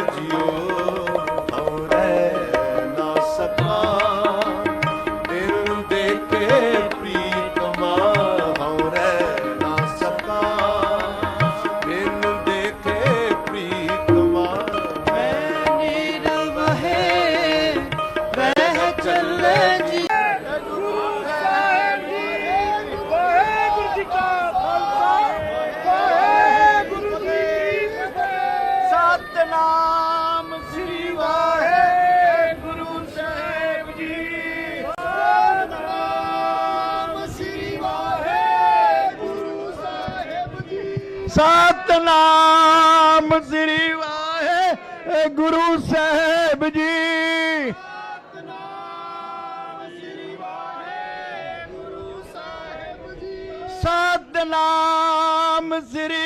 You. Satnam Shri है गुरु साहेब जी। सतनाम श्री है गुरु साहेब जी। सतनाम श्री है गुरु साहेब जी। सतनाम श्री